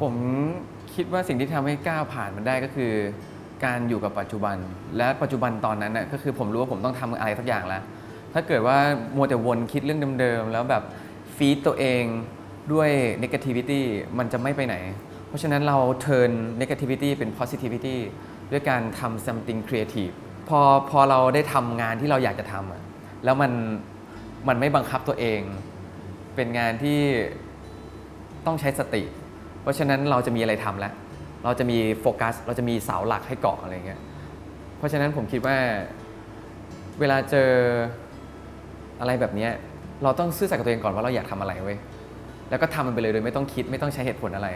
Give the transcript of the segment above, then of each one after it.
ผมคิดว่าสิ่งที่ทำให้ก้าวผ่านมันได้ก็คือ การอยู่กับปัจจุบัน และปัจจุบันตอนนั้นน่ะก็คือผมรู้ว่าผมต้องทำอะไรสักอย่างแล้ว ถ้าเกิดว่ามัวแต่วนคิดเรื่องเดิมๆ แล้วแบบฟีดตัวเองด้วย negativity มันจะไม่ไปไหน เพราะฉะนั้นเรา turn negativity เป็น positivity ด้วยการทำ something creative พอพอเราได้ทำงานที่เราอยากจะทำอะแล้วมันมันไม่บังคับตัวเอง เป็นงานที่ต้องใช้สติ เพราะฉะนั้นเราจะมีอะไรทำแล้ว เราจะมีโฟกัส เราจะมีเสาหลักให้เกาะอะไรเงี้ย เพราะฉะนั้นผมคิดว่าเวลาเจออะไรแบบนี้เราต้องซื่อสัตย์กับตัวเองก่อนว่าเราอยากทำอะไรเว้ย แล้วก็ทำมันไปเลยโดยไม่ต้องคิดไม่ต้องใช้เหตุผลอะไร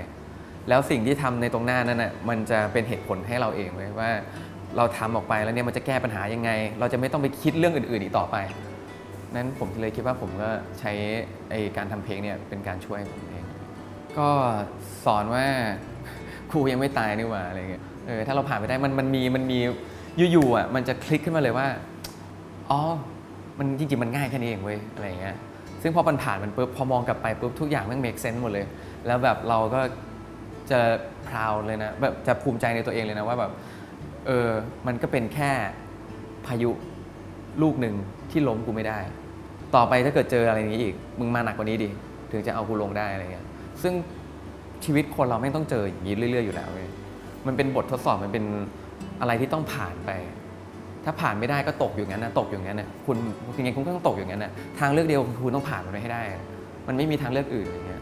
แล้วสิ่งที่ทำในตรงหน้านั้นน่ะมันจะเป็นเหตุผลให้เราเองเว้ยว่าเราทำออกไปแล้วเนี่ยมันจะแก้ปัญหายังไง เราจะไม่ต้องไปคิดเรื่องอื่น ๆอีกต่อไป นั้นผมเลยคิดว่าผมก็ใช้ไอการทำเพลงเนี่ยเป็นการช่วยผมเอง ก็สอนว่าครูยังไม่ตายนี่หว่าอะไรเงี้ยเออถ้าเราผ่านไปได้มันมันมีมันมีอยู่ๆอะมันจะคลิกขึ้นมาเลยว่าอ๋อมันจริงๆมันง่ายแค่นี้เองเว้ยอะไรเงี้ยซึ่งพอมันผ่านมันปุ๊บพอมองกลับไปปุ๊บทุกอย่างมัน make sense หมดเลย แล้วแบบเราก็จะ proud เลยนะแบบจะภูมิใจในตัวเองเลยนะว่าแบบเออมันก็เป็นแค่พายุลูกหนึ่งที่ล้มกูไม่ได้ ต่อไปถ้าเกิดเจออะไรอย่างนี้อีก มึงมาหนักกว่านี้ดิ ถึงจะเอากูลงได้อะไรเงี้ย ซึ่งชีวิตคนเราไม่ต้องเจออย่างนี้เรื่อย ๆ อยู่แล้วเว้ยมันเป็นบททดสอบมันเป็นอะไรที่ต้องผ่านไป ถ้าผ่านไม่ได้ก็ตกอยู่งั้นนะตกอยู่งั้นนะคุณยังไงคุณก็ต้องตกอยู่งั้นนะทางเลือกเดียวคือคุณต้องผ่านมันไปให้ได้ มันไม่มีทางเลือกอื่นอย่างเงี้ย